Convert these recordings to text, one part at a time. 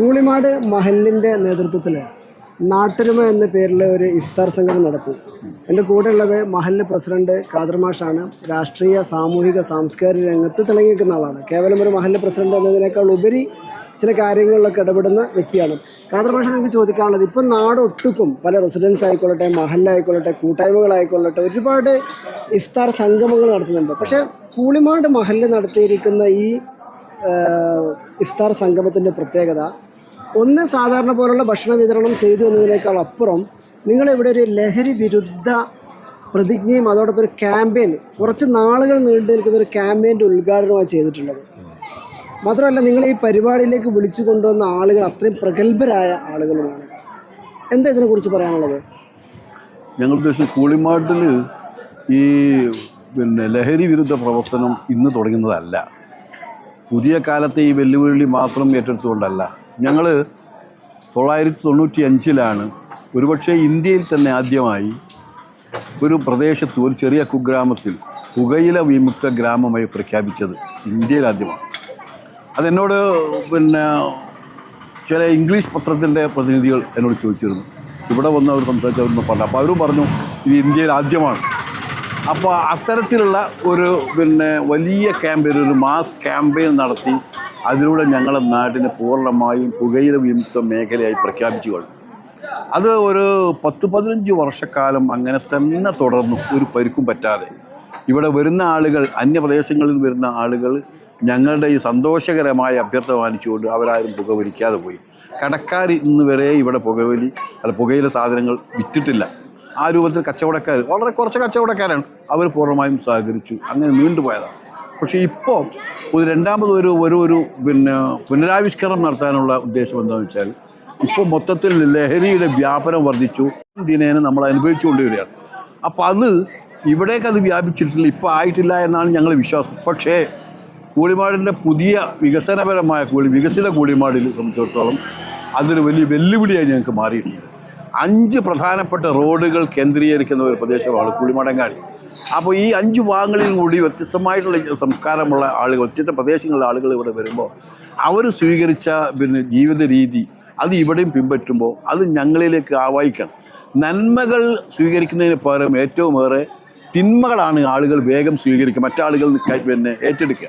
കൂളിമാട് മഹലിന്റെ നേതൃത്വത്തിൽ നാട്ടരുമ എന്ന പേരിൽ ഒരു ഇഫ്താർ സംഗമം നടത്തി. എന്റെ കൂടെ ഉള്ളത് മഹലിന്റെ പ്രസിഡന്റ് ഖാദർ മാഷാണ്. രാഷ്ട്രീയ സാമൂഹിക സാംസ്കാരിക രംഗത്ത് തിളങ്ങി നിൽക്കുന്ന ആളാണ്. കേവലം ഒരു മഹലിന്റെ പ്രസിഡന്റ് എന്നതിനേക്കാൾ ഉപരി ചില കാര്യങ്ങളിലൊക്കെ ഇടപെടുന്ന വ്യക്തിയാണ്. ഖാദർ മാഷാണ് എനിക്ക് ചോദിക്കാനുള്ളത്. ഇപ്പം നാടൊട്ടുക്കും പല റെസിഡൻസ് ആയിക്കൊള്ളട്ടെ മഹലായിക്കൊള്ളട്ടെ കൂട്ടായ്മകളായിക്കൊള്ളട്ടെ ഒരുപാട് ഇഫ്താർ സംഗമങ്ങൾ നടത്തുന്നുണ്ട്. പക്ഷേ കൂളിമാട് മഹലിൽ നടത്തിയിരിക്കുന്ന ഈ ഇഫ്താർ സംഗമത്തിന്റെ പ്രത്യേകത ഒന്ന് സാധാരണ പോലുള്ള ഭക്ഷണ വിതരണം ചെയ്തു എന്നതിനേക്കാൾ അപ്പുറം നിങ്ങളിവിടെ ഒരു ലഹരി വിരുദ്ധ പ്രതിജ്ഞയും അതോടൊപ്പം ഒരു ക്യാമ്പയിൻ കുറച്ച് നാളുകൾ നീണ്ടു നിൽക്കുന്ന ഒരു ക്യാമ്പയിന്റെ ഉദ്ഘാടനമാണ് ചെയ്തിട്ടുള്ളത്. മാത്രമല്ല നിങ്ങൾ ഈ പരിപാടിയിലേക്ക് വിളിച്ചു കൊണ്ടുവന്ന ആളുകൾ അത്രയും പ്രഗത്ഭരായ ആളുകളുമാണ്. എന്താ ഇതിനെക്കുറിച്ച് പറയാനുള്ളത്? ഞങ്ങൾ ഉദ്ദേശിച്ച കൂളിമാട്ടിൽ ഈ പിന്നെ ലഹരി വിരുദ്ധ പ്രവർത്തനം ഇന്ന് തുടങ്ങുന്നതല്ല. പുതിയ കാലത്തെ ഈ വെല്ലുവിളി മാത്രം ഏറ്റെടുത്തുകൊണ്ടല്ല. ഞങ്ങൾ തൊള്ളായിരത്തി തൊണ്ണൂറ്റി അഞ്ചിലാണ് ഒരുപക്ഷെ ഇന്ത്യയിൽ തന്നെ ആദ്യമായി ഒരു പ്രദേശത്ത് ഒരു ചെറിയ കുഗ്രാമത്തിൽ പുകയില വിമുക്ത ഗ്രാമമായി പ്രഖ്യാപിച്ചത് ഇന്ത്യയിൽ ആദ്യമാണ്. അതെന്നോട് പിന്നെ ചില ഇംഗ്ലീഷ് പത്രത്തിന്റെ പ്രതിനിധികൾ എന്നോട് ചോദിച്ചിരുന്നു. ഇവിടെ വന്ന് അവർ സംസാരിച്ചവരെന്ന് പറഞ്ഞു അപ്പോൾ അവരും പറഞ്ഞു ഇത് ഇന്ത്യയിൽ ആദ്യമാണ്. അപ്പോൾ അത്തരത്തിലുള്ള ഒരു പിന്നെ വലിയ ക്യാമ്പയിൻ ഒരു മാസ് ക്യാമ്പയിൻ നടത്തി അതിലൂടെ ഞങ്ങളുടെ നാടിനെ പൂർണമായും പുകയില വിമുക്ത മേഖലയായി പ്രഖ്യാപിച്ചു കഴിഞ്ഞു. അത് ഒരു പത്ത് പതിനഞ്ച് വർഷക്കാലം അങ്ങനെ തന്നെ തുടർന്നു. ഒരു പരിക്കും പറ്റാതെ. ഇവിടെ വരുന്ന ആളുകൾ അന്യപ്രദേശങ്ങളിൽ വരുന്ന ആളുകൾ ഞങ്ങളുടെ ഈ സന്തോഷകരമായ അഭ്യർത്ഥന വാങ്ങിച്ചുകൊണ്ട് അവരാരും പുകവലിക്കാതെ പോയി. കടക്കാർ ഇന്ന് വരെ ഇവിടെ പുകവലി അല്ല പുകയില സാധനങ്ങൾ വിറ്റിട്ടില്ല. ആ രൂപത്തിൽ കച്ചവടക്കാർ വളരെ കുറച്ച് കച്ചവടക്കാരാണ് അവർ പൂർണമായും സഹകരിച്ചു അങ്ങനെ നീണ്ടുപോയതാണ് പക്ഷേ ഇപ്പോൾ ഒരു രണ്ടാമത് ഒരു ഒരു ഒരു പിന്നെ പുനരാവിഷ്കരണം നടത്താനുള്ള ഉദ്ദേശം എന്താണെന്ന് വെച്ചാൽ ഇപ്പോൾ മൊത്തത്തിൽ ലഹരിയുടെ വ്യാപനം വർദ്ധിച്ചു ദിനേന നമ്മൾ അനുഭവിച്ചുകൊണ്ടിരിക്കുകയാണ്. അപ്പോൾ അത് ഇവിടേക്ക് അത് വ്യാപിച്ചിട്ടില്ല ഇപ്പോൾ ആയിട്ടില്ല എന്നാണ് ഞങ്ങൾ വിശ്വാസം. പക്ഷേ കൂളിമാടിന്റെ പുതിയ വികസനപരമായ കൂടി വികസിത കൂളിമാടിൽ സംബന്ധിച്ചിടത്തോളം അതൊരു വലിയ വെല്ലുവിളിയായി ഞങ്ങൾക്ക് മാറിയിട്ടുണ്ട്. അഞ്ച് പ്രധാനപ്പെട്ട റോഡുകൾ കേന്ദ്രീകരിക്കുന്ന ഒരു പ്രദേശമാണ് കുളിമടങ്ങാടി. അപ്പോൾ ഈ അഞ്ച് ഭാഗങ്ങളിൽ കൂടി വ്യത്യസ്തമായിട്ടുള്ള സംസ്കാരമുള്ള ആളുകൾ വ്യത്യസ്ത പ്രദേശങ്ങളിലെ ആളുകൾ ഇവിടെ വരുമ്പോൾ അവർ സ്വീകരിച്ച പിന്നെ ജീവിത രീതി അത് ഇവിടെയും പിൻപറ്റുമ്പോൾ അത് ഞങ്ങളിലേക്ക് ആവാഹിക്കണം. നന്മകൾ സ്വീകരിക്കുന്നതിന് പകരം ഏറ്റവും ഏറെ തിന്മകളാണ് ആളുകൾ വേഗം സ്വീകരിക്കുക മറ്റാളുകൾ പിന്നെ ഏറ്റെടുക്കുക.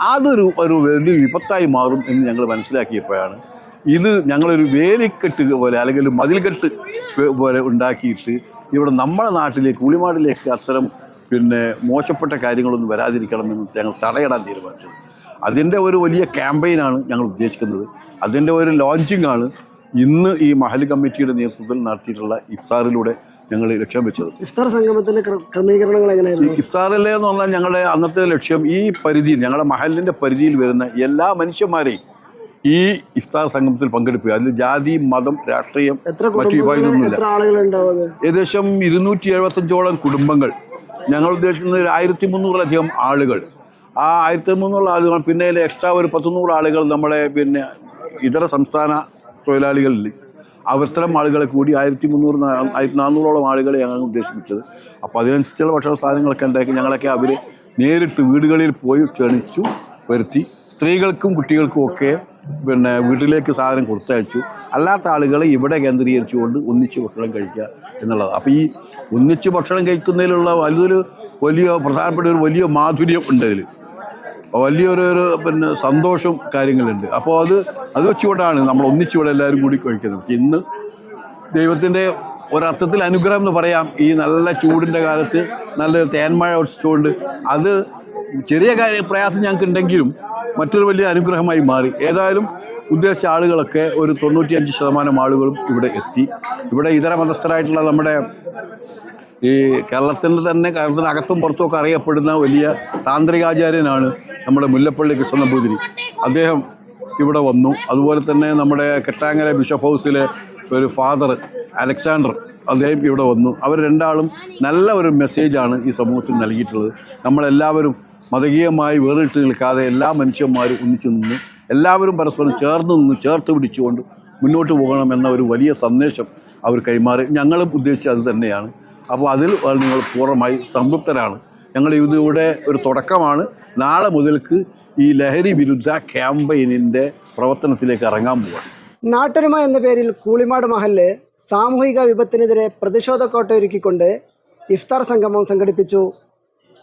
അതൊരു ഒരു വലിയ വിപത്തായി മാറും എന്ന് ഞങ്ങൾ മനസ്സിലാക്കിയപ്പോഴാണ് ഇത് ഞങ്ങളൊരു വേലിക്കെട്ട് പോലെ അല്ലെങ്കിൽ ഒരു മതിൽക്കെട്ട് പോലെ ഉണ്ടാക്കിയിട്ട് ഇവിടെ നമ്മുടെ നാട്ടിലേക്ക് ഉളിമാടിലേക്ക് അത്തരം പിന്നെ മോശപ്പെട്ട കാര്യങ്ങളൊന്നും വരാതിരിക്കണമെന്ന് ഞങ്ങൾ തടയിടാൻ തീരുമാനിച്ചത്. അതിന്റെ ഒരു വലിയ ക്യാമ്പയിനാണ് ഞങ്ങൾ ഉദ്ദേശിക്കുന്നത്. അതിന്റെ ഒരു ലോഞ്ചിങ് ആണ് ഇന്ന് ഈ മഹൽ കമ്മിറ്റിയുടെ നേതൃത്വത്തിൽ നടത്തിയിട്ടുള്ള ഇഫ്താറിലൂടെ ഞങ്ങൾ ലക്ഷ്യം വെച്ചത്. ഇഫ്താർ സംഗമത്തിന്റെ ക്ര- ക്രമീകരണങ്ങൾ എങ്ങനെയായിരുന്നു? ഇഫ്താറിലെ എന്ന് പറഞ്ഞാൽ ഞങ്ങളുടെ അന്നത്തെ ലക്ഷ്യം ഈ പരിധിയിൽ ഞങ്ങളുടെ മഹലിന്റെ പരിധിയിൽ വരുന്ന എല്ലാ മനുഷ്യന്മാരെയും ഈ ഇഫ്താർ സംഗമത്തിൽ പങ്കെടുക്കുക. അതിൽ ജാതി മതം രാഷ്ട്രീയം മറ്റു വിഭാഗങ്ങളൊന്നുമില്ല. ഏകദേശം ഇരുന്നൂറ്റി എഴുപത്തഞ്ചോളം കുടുംബങ്ങൾ. ഞങ്ങൾ ഉദ്ദേശിക്കുന്നത് ഒരു ആയിരത്തി മുന്നൂറിലധികം ആളുകൾ. ആ ആയിരത്തി മുന്നൂറ് ആളുകൾ പിന്നെ എക്സ്ട്രാ ഒരു പത്തുനൂറ് ആളുകൾ നമ്മളെ പിന്നെ ഇതര സംസ്ഥാന തൊഴിലാളികളിൽ. അവർത്തരം ആളുകളെ കൂടി ആയിരത്തി മുന്നൂറ് ആയിരത്തി നാനൂറോളം ആളുകളെ ഞങ്ങൾ ഉദ്ദേശിപ്പിച്ചത്. അപ്പോൾ അതിനനുസരിച്ചുള്ള ഭക്ഷണ സാധനങ്ങളൊക്കെ ഉണ്ടാക്കി ഞങ്ങളൊക്കെ അവർ നേരിട്ട് വീടുകളിൽ പോയി ക്ഷണിച്ചു വരുത്തി. സ്ത്രീകൾക്കും കുട്ടികൾക്കും ഒക്കെ പിന്നെ വീട്ടിലേക്ക് സാധനം കൊടുത്തയച്ചു. അല്ലാത്ത ആളുകളെ ഇവിടെ കേന്ദ്രീകരിച്ചുകൊണ്ട് ഒന്നിച്ച് ഭക്ഷണം കഴിക്കുക എന്നുള്ളത്. അപ്പോൾ ഈ ഒന്നിച്ച് ഭക്ഷണം കഴിക്കുന്നതിലുള്ള വലിയൊരു വലിയ പ്രധാനപ്പെട്ട ഒരു വലിയ മാധുര്യം ഉണ്ട് അതിൽ വലിയൊരു ഒരു പിന്നെ സന്തോഷം കാര്യങ്ങളുണ്ട്. അപ്പോൾ അത് അത് വെച്ചുകൊണ്ടാണ് നമ്മൾ ഒന്നിച്ചിവിടെ എല്ലാവരും കൂടി കഴിക്കുന്നത്. ഇന്ന് ദൈവത്തിന്റെ ഒരർത്ഥത്തിൽ അനുഗ്രഹം എന്ന് പറയാം. ഈ നല്ല ചൂടിന്റെ കാലത്ത് നല്ലൊരു തേന്മഴ വർഷിച്ചുകൊണ്ട് അത് ചെറിയ കാര്യ പ്രയാസം ഞങ്ങൾക്ക് ഉണ്ടെങ്കിലും മറ്റൊരു വലിയ അനുഗ്രഹമായി മാറി. ഏതായാലും ഉദ്ദേശിച്ച ആളുകളൊക്കെ ഒരു തൊണ്ണൂറ്റിയഞ്ച് ശതമാനം ആളുകളും ഇവിടെ എത്തി. ഇവിടെ ഇതര മതസ്ഥരായിട്ടുള്ള നമ്മുടെ ഈ കേരളത്തിന്റെ തന്നെ കേരളത്തിന് അകത്തും പുറത്തും ഒക്കെ അറിയപ്പെടുന്ന വലിയ താന്ത്രികാചാര്യനാണ് നമ്മുടെ മുല്ലപ്പള്ളി കൃഷ്ണനമ്പൂതിരി. അദ്ദേഹം ഇവിടെ വന്നു. അതുപോലെ തന്നെ നമ്മുടെ കെട്ടാങ്ങര ബിഷപ്പ് ഹൗസിലെ ഒരു ഫാദർ അലക്സാണ്ടർ. അദ്ദേഹം ഇവിടെ വന്നു. അവർ രണ്ടാളും നല്ല ഒരു മെസ്സേജാണ് ഈ സമൂഹത്തിൽ നൽകിയിട്ടുള്ളത്. നമ്മളെല്ലാവരും മതകീയമായി വേറിട്ട് നിൽക്കാതെ എല്ലാ മനുഷ്യന്മാരും ഒന്നിച്ചു നിന്ന് എല്ലാവരും പരസ്പരം ചേർന്ന് നിന്ന് ചേർത്ത് പിടിച്ചുകൊണ്ട് മുന്നോട്ട് പോകണം എന്ന ഒരു വലിയ സന്ദേശം അവർ കൈമാറി. ഞങ്ങളും ഉദ്ദേശിച്ചത് അത് തന്നെയാണ്. അപ്പോൾ അതിൽ നിങ്ങൾ പൂർണമായി സംതൃപ്തരാണ്. ഞങ്ങൾ ഇതിലൂടെ ഒരു തുടക്കമാണ്. നാളെ മുതൽക്ക് ഈ ലഹരി വിരുദ്ധ ക്യാമ്പയിനിന്റെ പ്രവർത്തനത്തിലേക്ക് ഇറങ്ങാൻ പോവാണ്. നാട്ടൊരുമ എന്ന പേരിൽ കൂളിമാട് മഹല്ല് സാമൂഹിക വിപത്തിനെതിരെ പ്രതിഷേധ കോട്ടയൊരുക്കിക്കൊണ്ട് ഇഫ്താർ സംഗമം സംഘടിപ്പിച്ചു.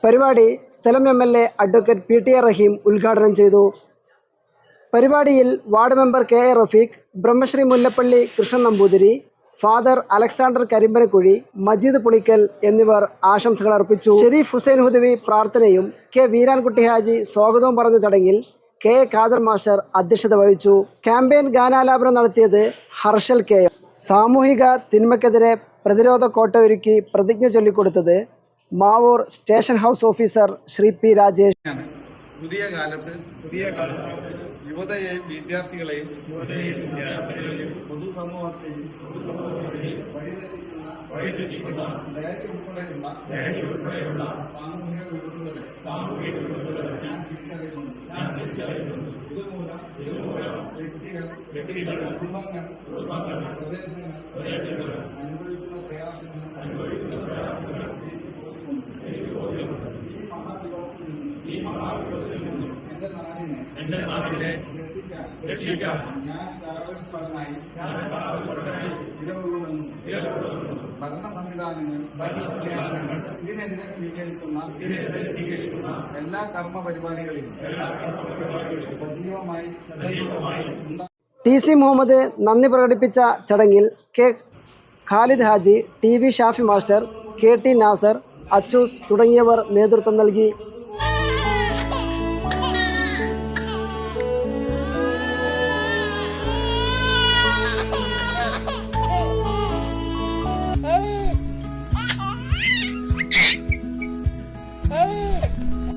പരിപാടി സ്ഥലം M L A advocate P T Rahim ഉദ്ഘാടനം ചെയ്തു. പരിപാടിയിൽ ward member K A Rafeeq Brahmasree Mullappally Krishnan Namboothiri father Alexander Karimpanakuzhi Majeed Pulikkal എന്നിവർ ആശംസകൾ അർപ്പിച്ചു. ഷെരീഫ് ഹുസൈൻ ഹുദവി പ്രാർത്ഥനയും കെ വീരാൻകുട്ടി ഹാജി സ്വാഗതവും പറഞ്ഞ ചടങ്ങിൽ കെ ഖാദർ മാസ്റ്റർ അധ്യക്ഷത വഹിച്ചു ക്യാമ്പയിൻ ഗാനാലാപനം നടത്തിയത് ഹർഷൽ കെ. സാമൂഹിക തിന്മയ്ക്കെതിരെ പ്രതിരോധ കോട്ട ഒരുക്കി പ്രതിജ്ഞ ചൊല്ലിക്കൊടുത്തത് Mavoor station house officer Shri P Rajesh. പുതിയ കാലത്ത് പുതിയ യുവതയെയും വിദ്യാർത്ഥികളെയും പൊതുസമൂഹത്തെയും വഴിതെറ്റിക്കുന്ന ലഹരി ഉൾപ്പെടെയുള്ള സാമൂഹിക വിപത്തുകളെ ഞാൻ തിരിച്ചറിയുന്നു. ഇതുമൂലം വ്യക്തികൾ കുടുംബങ്ങൾ പ്രദേശങ്ങൾ അനുഭവിക്കുന്ന പ്രയാസങ്ങൾ എന്റെ നാടിനെ രക്ഷിക്കാൻ ഞാൻ ഭരണ സംവിധാനങ്ങൾ ഇതിനെതിരെ സ്വീകരിക്കുന്ന എല്ലാ കർമ്മ പരിപാടികളിലും സജീവമായി ടി സി മുഹമ്മദ് നന്ദി പ്രകടിപ്പിച്ച ചടങ്ങിൽ K Khalid Haji T V Shafi master K T Nasar Achoos തുടങ്ങിയവർ നേതൃത്വം നൽകി.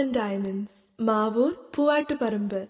and Diamonds, Mavur, Puvattuparambur.